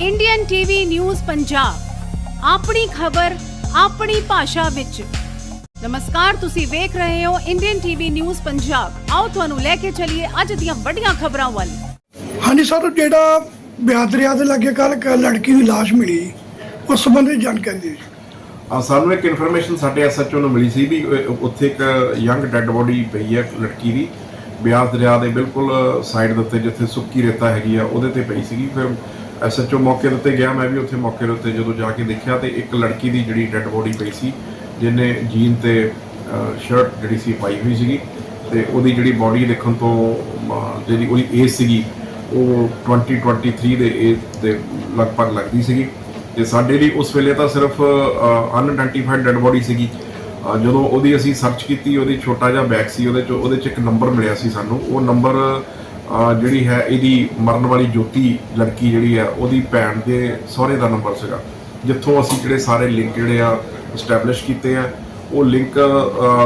Indian TV news Punjab ਆਪਣੀ ਖਬਰ ਆਪਣੀ ਭਾਸ਼ਾ ਵਿੱਚ। ਨਮਸਕਾਰ ਤੁਸੀਂ ਵੇਖ ਰਹੇ ਹੋ ਇੰਡੀਅਨ ਟੀਵੀ ਨਿਊਜ਼ ਪੰਜਾਬ ਆਓ ਤੁਹਾਨੂੰ ਲੈ ਕੇ ਚੱਲੀਏ ਅੱਜ ਦੀਆਂ ਵੱਡੀਆਂ ਖਬਰਾਂ ਵੱਲ। ਹਾਂਜੀ ਸਰ ਜਿਹੜਾ ਬਿਆਸ ਦਰਿਆ ਦੇ ਲਾਗੇ ਕੱਲ ਲੜਕੀ ਦੀ ਲਾਸ਼ ਮਿਲੀ ਉਸ ਸੰਬੰਧੀ ਜਾਣਕਾਰੀ ਦਿਓ ਆ ਸਾਨੂੰ ਇੱਕ ਇਨਫੋਰਮੇਸ਼ਨ ਸਾਡੇ ਐਸਐਚਓ ਨੂੰ ਮਿਲੀ ਸੀ ਵੀ ਉੱਥੇ ਇੱਕ ਯੰਗ ਡੈੱਡ ਬੋਡੀ ਪਈ ਹੈ ਇੱਕ ਲੜਕੀ ਦੀ। ਬਿਆਸ ਦਰਿਆ ਦੇ ਬਿਲਕੁਲ ਸਾਈਡ ਦੇ ਉੱਤੇ ਜਿੱਥੇ ਸੁੱਕੀ ਰੇਤਾ ਹੈਗੀ ਆ ਉਹਦੇ ਤੇ ਪਈ ਸੀਗੀ। ਫਿਰ ਐਸਐਚਓ ਮੌਕੇ ਦੇ ਉੱਤੇ ਗਿਆ, ਮੈਂ ਵੀ ਉੱਥੇ ਮੌਕੇ ਦੇ ਉੱਤੇ ਜਦੋਂ ਜਾ ਕੇ ਦੇਖਿਆ ਤੇ ਇੱਕ ਲੜਕੀ ਦੀ ਜਿਹੜੀ ਡੈੱਡ ਬੋਡੀ ਪਈ ਸੀ, ਜਿਹਨੇ ਜੀਨ ਤੇ ਸ਼ਰਟ ਜਿਹੜੀ ਸੀ ਪਾਈ ਹੋਈ ਸੀਗੀ ਤੇ ਉਹਦੀ ਜਿਹੜੀ ਬੋਡੀ ਦੇਖਣ ਤੋਂ ਜਿਹੜੀ ਉਹਦੀ ਏਜ ਸੀਗੀ, ਉਹ 2023 ਦੇ ਏਜ ਦੇ ਲਗਭਗ ਲੱਗਦੀ ਸੀਗੀ ਤੇ ਸਾਡੇ ਲਈ ਉਸ ਵੇਲੇ ਤਾਂ ਸਿਰਫ ਅਨਆਇਡੈਂਟੀਫਾਈਡ ਡੈਡ ਬੋਡੀ ਸੀਗੀ। ਜਦੋਂ ਉਹਦੀ ਅਸੀਂ ਸਰਚ ਕੀਤੀ, ਉਹਦੀ ਛੋਟਾ ਜਿਹਾ ਬੈਗ ਸੀ, ਉਹਦੇ ਚ ਉਹਦੇ ਚ ਇੱਕ ਨੰਬਰ ਮਿਲਿਆ ਸੀ ਸਾਨੂੰ। ਉਹ ਨੰਬਰ ਜਿਹੜੀ ਹੈ, ਇਹਦੀ ਮਰਨ ਵਾਲੀ ਜੋਤੀ ਲੜਕੀ ਜਿਹੜੀ ਹੈ, ਉਹਦੀ ਭੈਣ ਦੇ ਸਹੁਰੇ ਦਾ ਨੰਬਰ ਸੀਗਾ। ਜਿੱਥੋਂ ਅਸੀਂ ਜਿਹੜੇ ਸਾਰੇ ਲਿੰਕ ਜਿਹੜੇ ਆ ਸਟੈਬਲਿਸ਼ ਕੀਤੇ ਆ, ਉਹ ਲਿੰਕ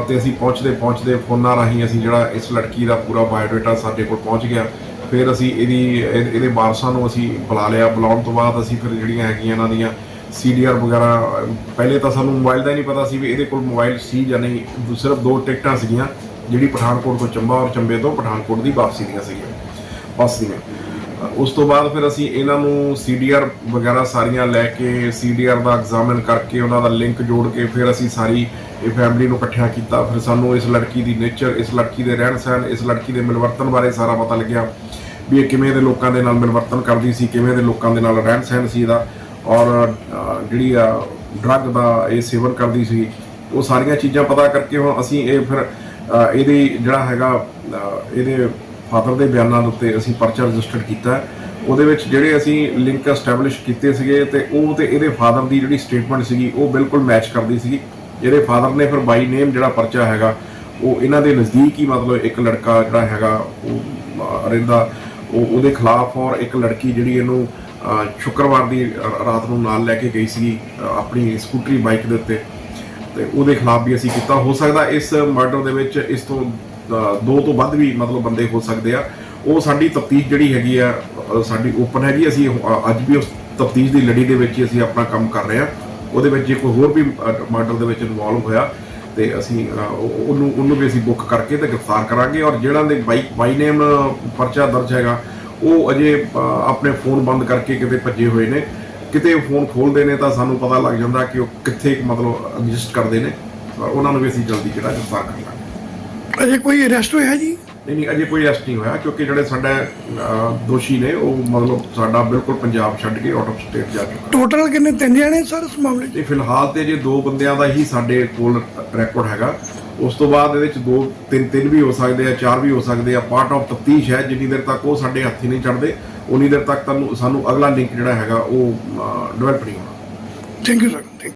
ਤੇ ਅਸੀਂ ਪਹੁੰਚਦੇ ਪਹੁੰਚਦੇ ਫੋਨਾਂ ਰਾਹੀਂ ਅਸੀਂ ਜਿਹੜਾ ਇਸ ਲੜਕੀ ਦਾ ਪੂਰਾ ਬਾਇਓਡਾਟਾ ਸਾਡੇ ਕੋਲ ਪਹੁੰਚ ਗਿਆ। ਫਿਰ ਅਸੀਂ ਇਹਦੀ, ਇਹ- ਇਹਦੇ ਵਾਰਸਾਂ ਨੂੰ ਅਸੀਂ ਬੁਲਾ ਲਿਆ। ਬੁਲਾਉਣ ਤੋਂ ਬਾਅਦ ਅਸੀਂ ਫਿਰ ਜਿਹੜੀਆਂ ਹੈਗੀਆਂ ਇਹਨਾਂ ਦੀਆਂ ਸੀਡੀਆਰ ਵਗੈਰਾ, ਪਹਿਲੇ ਤਾਂ ਸਾਨੂੰ ਮੋਬਾਈਲ ਦਾ ਹੀ ਨਹੀਂ ਪਤਾ ਸੀ ਵੀ ਇਹਦੇ ਕੋਲ ਮੋਬਾਈਲ ਸੀ ਜਾਂ ਨਹੀਂ। ਸਿਰਫ ਦੋ ਟਿਕਟਾਂ ਸੀਗੀਆਂ। ਜਿਹੜੀ ਪਠਾਨਕੋਟ ਤੋਂ ਚੰਬਾ ਔਰ ਚੰਬੇ ਤੋਂ ਪਠਾਨਕੋਟ ਦੀ ਵਾਪਸੀ ਦੀਆਂ ਸੀਗੀਆਂ, ਬੱਸ ਦੀਆਂ। ਉਸ ਤੋਂ ਬਾਅਦ ਫਿਰ ਅਸੀਂ ਇਹਨਾਂ ਨੂੰ ਸੀਡੀਆਰ ਵਗੈਰਾ ਸਾਰੀਆਂ ਲੈ ਕੇ ਸੀਡੀਆਰ ਦਾ ਐਗਜ਼ਾਮਿਨ ਕਰਕੇ ਉਹਨਾਂ ਦਾ ਲਿੰਕ ਜੋੜ ਕੇ ਫਿਰ ਅਸੀਂ ਸਾਰੀ ਇਹ ਫੈਮਿਲੀ ਨੂੰ ਇਕੱਠਿਆਂ ਕੀਤਾ। ਫਿਰ ਸਾਨੂੰ ਇਸ ਲੜਕੀ ਦੀ ਨੇਚਰ ਇਸ ਲੜਕੀ ਦੇ ਰਹਿਣ ਸਹਿਣ, ਇਸ ਲੜਕੀ ਦੇ ਮਿਲਵਰਤਨ ਬਾਰੇ ਸਾਰਾ ਪਤਾ ਲੱਗਿਆ ਵੀ ਇਹ ਕਿਵੇਂ ਦੇ ਲੋਕਾਂ ਦੇ ਨਾਲ ਮਿਲਵਰਤਨ ਕਰਦੀ ਸੀ, ਕਿਵੇਂ ਦੇ ਲੋਕਾਂ ਦੇ ਨਾਲ ਰਹਿਣ ਸਹਿਣ ਸੀ ਇਹਦਾ। ਔਰ ਜਿਹੜੀ ਆ ਡਰੱਗ ਦਾ ਇਹ ਸੇਵਨ ਕਰਦੀ ਸੀ, ਉਹ ਸਾਰੀਆਂ ਚੀਜ਼ਾਂ ਪਤਾ ਕਰਕੇ ਹੁਣ ਅਸੀਂ ਇਹ ਫਿਰ ਇਹਦੀ ਜਿਹੜਾ ਹੈਗਾ ਇਹਦੇ ਫਾਦਰ ਦੇ ਬਿਆਨਾਂ ਦੇ ਉੱਤੇ ਅਸੀਂ ਪਰਚਾ ਰਜਿਸਟਰਡ ਕੀਤਾ। ਉਹਦੇ ਵਿੱਚ ਜਿਹੜੇ ਅਸੀਂ ਲਿੰਕ ਐਸਟੈਬਲਿਸ਼ ਕੀਤੇ ਸੀਗੇ ਤੇ ਉਹ ਤੇ ਇਹਦੇ ਫਾਦਰ ਦੀ ਜਿਹੜੀ ਸਟੇਟਮੈਂਟ ਸੀਗੀ, ਉਹ ਬਿਲਕੁਲ ਮੈਚ ਕਰਦੀ ਸੀਗੀ। ਇਹਦੇ ਫਾਦਰ ਨੇ ਫਿਰ ਬਾਈ ਨੇਮ ਜਿਹੜਾ ਪਰਚਾ ਹੈਗਾ, ਉਹ ਇਹਨਾਂ ਦੇ ਨਜ਼ਦੀਕ ਹੀ ਮਤਲਬ ਇੱਕ ਲੜਕਾ ਜਿਹੜਾ ਹੈਗਾ, ਉਹ ਰਹਿੰਦਾ। ਉਹ, ਉਹਦੇ ਖਿਲਾਫ ਔਰ ਇੱਕ ਲੜਕੀ ਜਿਹੜੀ ਇਹਨੂੰ ਸ਼ੁੱਕਰਵਾਰ ਦੀ ਰਾਤ ਨੂੰ ਨਾਲ ਲੈ ਕੇ ਗਈ ਸੀਗੀ ਆਪਣੀ ਸਕੂਟਰੀ ਬਾਈਕ ਦੇ ਉੱਤੇ। ਤੇ ਉਹਦੇ ਖਿਲਾਫ ਵੀ ਅਸੀਂ ਕੀਤਾ, ਹੋ ਸਕਦਾ ਇਸ ਮਰਡਰ ਦੇ ਵਿੱਚ ਇਸ ਤੋਂ ਦੋ ਤੋਂ ਵੱਧ ਵੀ ਮਤਲਬ ਬੰਦੇ ਹੋ ਸਕਦੇ ਆ। ਉਹ ਸਾਡੀ ਤਫਤੀਸ਼ ਜਿਹੜੀ ਹੈਗੀ ਆ ਸਾਡੀ ਓਪਨ ਹੈਗੀ, ਅਸੀਂ ਅੱਜ ਵੀ ਉਸ ਤਫਤੀਸ਼ ਦੀ ਲੜੀ ਦੇ ਵਿੱਚ ਹੀ ਅਸੀਂ ਆਪਣਾ ਕੰਮ ਕਰ ਰਹੇ ਆ। ਉਹਦੇ ਵਿੱਚ ਜੇ ਕੋਈ ਹੋਰ ਵੀ ਮਰਡਰ ਦੇ ਵਿੱਚ ਇਨਵੋਲਵ ਹੋਇਆ ਤੇ ਅਸੀਂ ਉਹਨੂੰ ਉਹਨੂੰ ਵੀ ਅਸੀਂ ਬੁੱਕ ਕਰਕੇ ਤੇ ਗ੍ਰਿਫਤਾਰ ਕਰਾਂਗੇ ਔਰ ਜਿਹੜਾ ਦੇ ਬਾਈ ਬਾਈ ਨੇਮ ਪਰਚਾ ਦਰਜ ਹੈਗਾ, ਉਹ ਅਜੇ ਆਪਣੇ ਫੋਨ ਬੰਦ ਕਰਕੇ ਕਿਤੇ ਭੱਜੇ ਹੋਏ ਨੇ। ਕਿਤੇ ਫੋਨ ਖੋਲਦੇ ਨੇ ਤਾਂ ਸਾਨੂੰ ਪਤਾ ਲੱਗ ਜਾਂਦਾ ਕਿ ਉਹ ਕਿੱਥੇ ਮਤਲਬ ਐਗਜ਼ਿਸਟ ਕਰਦੇ ਨੇ। ਉਹਨਾਂ ਨੂੰ ਵੀ ਅਸੀਂ ਜਲਦੀ ਜਿਹੜਾ ਗ੍ਰਿਫਤਾਰ ਕਰ ਲਾਂਗੇ। ਅਜੇ ਕੋਈ ਅਰੈਸਟ ਹੋਇਆ ਜੀ? ਨਹੀਂ ਨਹੀਂ ਅਜੇ ਕੋਈ ਅਰੈਸਟ ਨਹੀਂ ਹੋਇਆ ਕਿਉਂਕਿ ਜਿਹੜੇ ਸਾਡੇ ਦੋਸ਼ੀ ਨੇ ਉਹ ਮਤਲਬ ਸਾਡਾ ਬਿਲਕੁਲ ਪੰਜਾਬ ਛੱਡ ਕੇ ਆਊਟ ਆਫ ਸਟੇਟ ਜਾ ਚੁੱਕਾ। ਟੋਟਲ ਕਿੰਨੇ ਤਿੰਨ ਜਣੇ ਸਰ ਇਸ ਮਾਮਲੇ 'ਚ? ਤੇ ਫਿਲਹਾਲ ਤੇ ਜੇ ਦੋ ਬੰਦਿਆਂ ਦਾ ਹੀ ਸਾਡੇ ਕੋਲ ਰੈਕੋਰਡ ਹੈਗਾ। ਉਸ ਤੋਂ ਬਾਅਦ ਇਹਦੇ ਵਿੱਚ ਦੋ ਤਿੰਨ ਤਿੰਨ ਵੀ ਹੋ ਸਕਦੇ ਆ ਚਾਰ ਵੀ ਹੋ ਸਕਦੇ ਆ। ਪਾਰਟ ਆਫ ਤਫਤੀਸ਼ ਹੈ ਜਿੰਨੀ ਦੇਰ ਤੱਕ ਉਹ ਸਾਡੇ ਹੱਥੀ ਨਹੀਂ ਚੜਦੇ ਉਨੀ ਦੇਰ ਤੱਕ ਤੁਹਾਨੂੰ ਸਾਨੂੰ ਅਗਲਾ ਲਿੰਕ ਜਿਹੜਾ ਹੈਗਾ ਉਹ ਡਿਵੈਲਪ ਨਹੀਂ ਹੋਣਾ ਥੈਂਕ ਯੂ ਸਰ